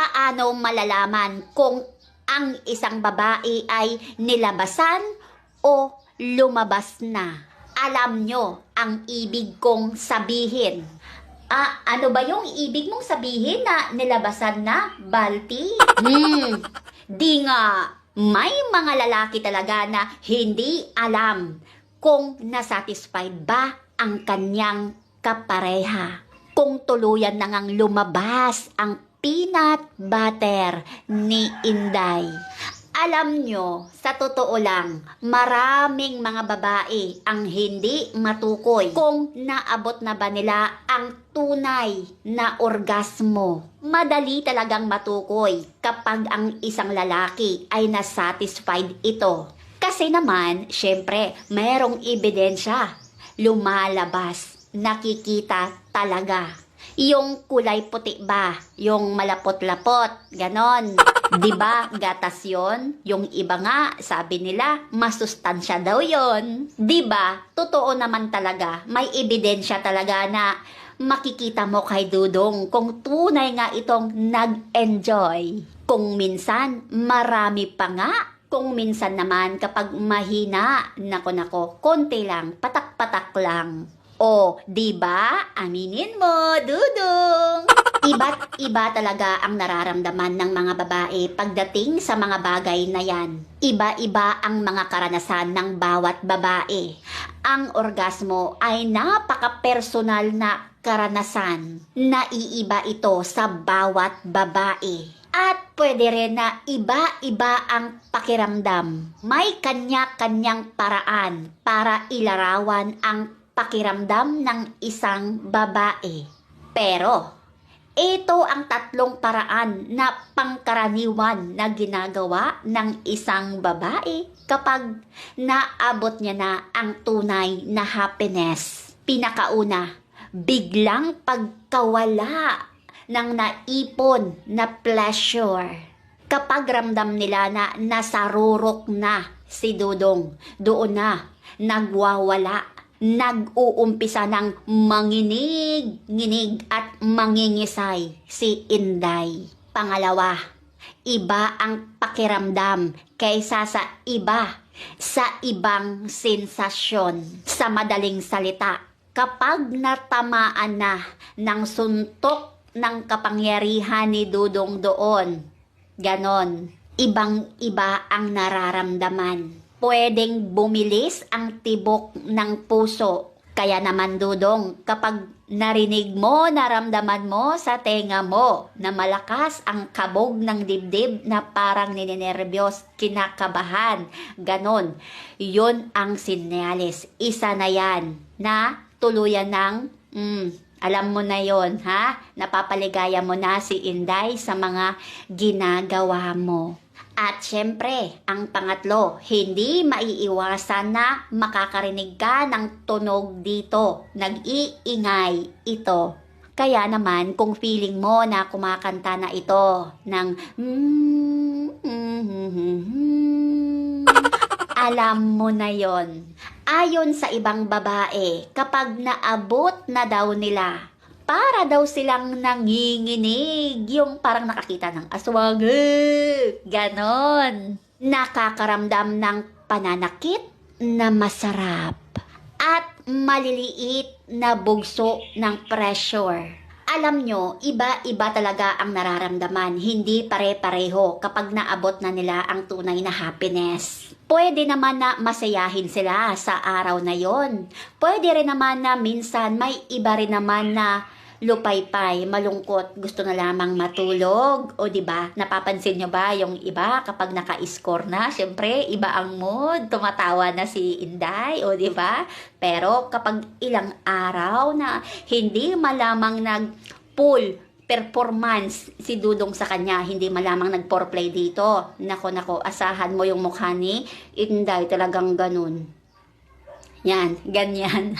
paano malalaman kung ang isang babae ay nilabasan o lumabas na? Alam nyo ang ibig kong sabihin. Ah, ano ba yung ibig mong sabihin na nilabasan na, Balti? Hmm, di nga. May mga lalaki talaga na hindi alam kung nasatisfied ba ang kanyang kapareha. Kung tuluyan na ngang lumabas ang peanut butter ni Inday. Alam nyo, sa totoo lang, maraming mga babae ang hindi matukoy kung naabot na ba nila ang tunay na orgasmo. Madali talagang matukoy kapag ang isang lalaki ay nasatisfied ito. Kasi naman, syempre, merong ebidensya. Lumalabas, nakikita talaga. Yung kulay puti ba? Yung malapot-lapot? Ganon. Ba gatas yon? Yung iba nga, sabi nila, masustansya daw yon. Di ba? Totoo naman talaga. May ebidensya talaga na makikita mo kay Dudong kung tunay nga itong nag-enjoy. Kung minsan, marami pa nga. Kung minsan naman, kapag mahina, nako nako, konti lang, patak-patak lang. O, di ba? Aminin mo, Dudong. Iba't iba talaga ang nararamdaman ng mga babae pagdating sa mga bagay na yan. Iba-iba ang mga karanasan ng bawat babae. Ang orgasmo ay napaka-personal na karanasan. Naiiba ito sa bawat babae. At pwede rin na iba-iba ang pakiramdam. May kanya-kanyang paraan para ilarawan ang pakiramdam ng isang babae. Pero, ito ang tatlong paraan na pangkaraniwan na ginagawa ng isang babae kapag naabot niya na ang tunay na happiness. Pinakauna, biglang pagkawala ng naipon na pleasure. Kapag ramdam nila na nasarurok na si Dudong, doon na nagwawala nag-uumpisa ng manginig, nginig at mangingisay si Inday. Pangalawa, iba ang pakiramdam kaysa sa iba sa ibang sensasyon. Sa madaling salita, kapag natamaan na ng suntok ng kapangyarihan ni Dudong doon, ganon, ibang iba ang nararamdaman pwedeng bumilis ang tibok ng puso. Kaya naman dudong, kapag narinig mo, naramdaman mo sa tenga mo na malakas ang kabog ng dibdib na parang nininervyos, kinakabahan, ganon. Yun ang sinyalis. Isa na yan na tuluyan ng, mm, alam mo na yon ha? Napapaligaya mo na si Inday sa mga ginagawa mo. At syempre, ang pangatlo, hindi maiiwasan na makakarinig ka ng tunog dito. Nag-iingay ito. Kaya naman, kung feeling mo na kumakanta na ito ng alam mo na yon. Ayon sa ibang babae, kapag naabot na daw nila para daw silang nanginginig. Yung parang nakakita ng aswang. eh, Ganon. Nakakaramdam ng pananakit na masarap. At maliliit na bugso ng pressure. Alam nyo, iba-iba talaga ang nararamdaman. Hindi pare-pareho kapag naabot na nila ang tunay na happiness. Pwede naman na masayahin sila sa araw na yon. Pwede rin naman na minsan may iba rin naman na lupaypay, malungkot, gusto na lamang matulog. O di ba? Napapansin nyo ba yung iba kapag naka-score na, syempre iba ang mood, tumatawa na si Inday, o di ba? Pero kapag ilang araw na hindi malamang nag full performance si Dudong sa kanya, hindi malamang nag-foreplay dito. Nako nako, asahan mo yung mukha ni Inday talagang ganun. Yan, ganyan.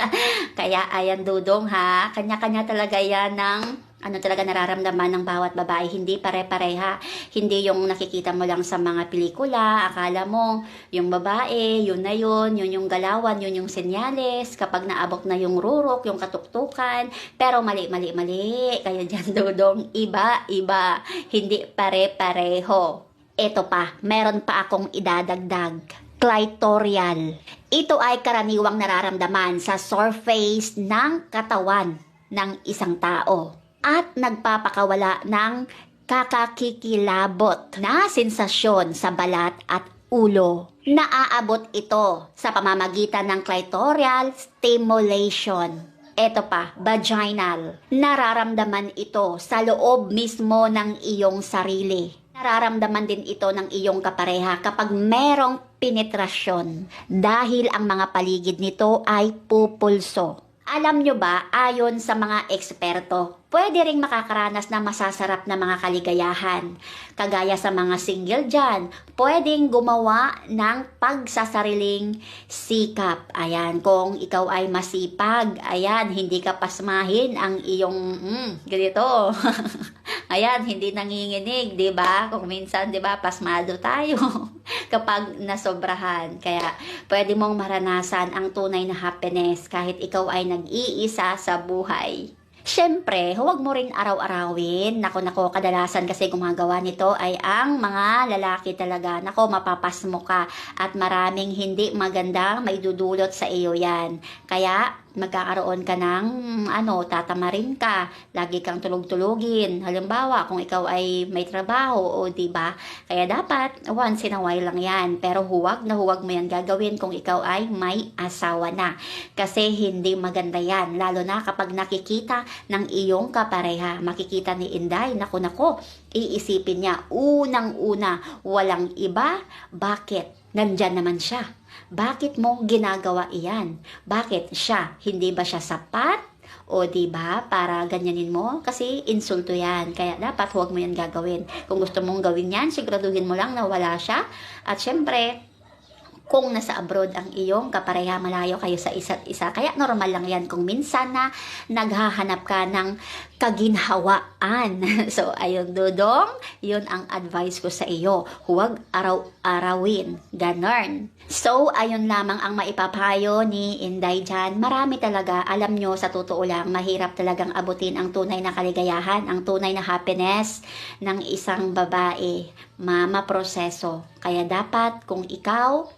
Kaya ayan dudong ha, kanya-kanya talaga yan ng ano talaga nararamdaman ng bawat babae. Hindi pare-pareha. Hindi yung nakikita mo lang sa mga pelikula. Akala mo, yung babae, yun na yun, yun yung galawan, yun yung senyales. Kapag naabot na yung rurok, yung katuktukan. Pero mali, mali, mali. Kaya dyan, dudong, iba, iba. Hindi pare-pareho. Ito pa, meron pa akong idadagdag. Clitorial. Ito ay karaniwang nararamdaman sa surface ng katawan ng isang tao at nagpapakawala ng kakakikilabot na sensasyon sa balat at ulo. Naaabot ito sa pamamagitan ng clitorial stimulation. Ito pa, vaginal. Nararamdaman ito sa loob mismo ng iyong sarili. Nararamdaman din ito ng iyong kapareha kapag merong penetrasyon dahil ang mga paligid nito ay pupulso. Alam nyo ba, ayon sa mga eksperto, pwede ring makakaranas ng masasarap na mga kaligayahan. Kagaya sa mga single dyan, pwedeng gumawa ng pagsasariling sikap. Ayan, kung ikaw ay masipag, ayan, hindi ka pasmahin ang iyong, mm, ganito. ayan, hindi nanginginig, di ba? Kung minsan, di ba, pasmado tayo kapag nasobrahan. Kaya, pwede mong maranasan ang tunay na happiness kahit ikaw ay nag-iisa sa buhay. Siyempre, huwag mo rin araw-arawin. Nako, nako, kadalasan kasi gumagawa nito ay ang mga lalaki talaga. Nako, mapapas mo ka at maraming hindi magandang maidudulot sa iyo yan. Kaya, magkakaroon ka ng, ano, tatamarin ka. Lagi kang tulog-tulugin. Halimbawa, kung ikaw ay may trabaho, o di ba? Kaya dapat, once in a while lang yan. Pero huwag na huwag mo yan gagawin kung ikaw ay may asawa na. Kasi hindi maganda yan. Lalo na kapag nakikita ng iyong kapareha. Makikita ni Inday, naku nako, iisipin niya, unang-una, walang iba, bakit? Nandyan naman siya. Bakit mo ginagawa iyan? Bakit siya? Hindi ba siya sapat? O di ba para ganyanin mo? Kasi insulto yan. Kaya dapat huwag mo yan gagawin. Kung gusto mong gawin yan, siguraduhin mo lang na wala siya. At syempre, kung nasa abroad ang iyong kapareha, malayo kayo sa isa't isa. Kaya normal lang yan kung minsan na naghahanap ka ng kaginhawaan. so, ayun, Dudong, yun ang advice ko sa iyo. Huwag araw-arawin. Ganon. So, ayun lamang ang maipapayo ni Inday dyan. Marami talaga, alam nyo, sa totoo lang, mahirap talagang abutin ang tunay na kaligayahan, ang tunay na happiness ng isang babae. Mama proseso. Kaya dapat, kung ikaw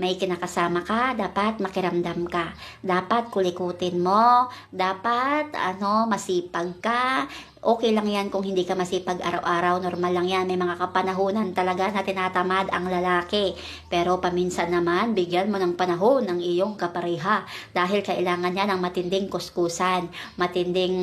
may kinakasama ka, dapat makiramdam ka. Dapat kulikutin mo, dapat ano, masipag ka. Okay lang yan kung hindi ka masipag araw-araw, normal lang yan. May mga kapanahunan talaga na tinatamad ang lalaki. Pero paminsan naman, bigyan mo ng panahon ng iyong kapareha dahil kailangan niya ng matinding kuskusan, matinding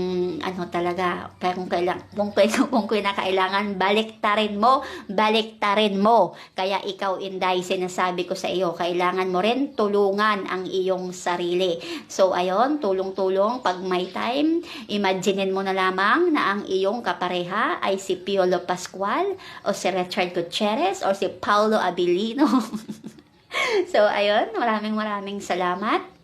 ano talaga. Pero kung kailang kung, kung, kung kinakailangan, baliktarin mo, baliktarin mo. Kaya ikaw, Inday, sinasabi ko sa iyo, kailangan mo rin tulungan ang iyong sarili. So, ayon, tulong-tulong pag may time, imaginein mo na lamang na ang iyong kapareha ay si Piolo Pascual o si Richard Gutierrez o si Paulo Abilino. so, ayun, maraming maraming salamat.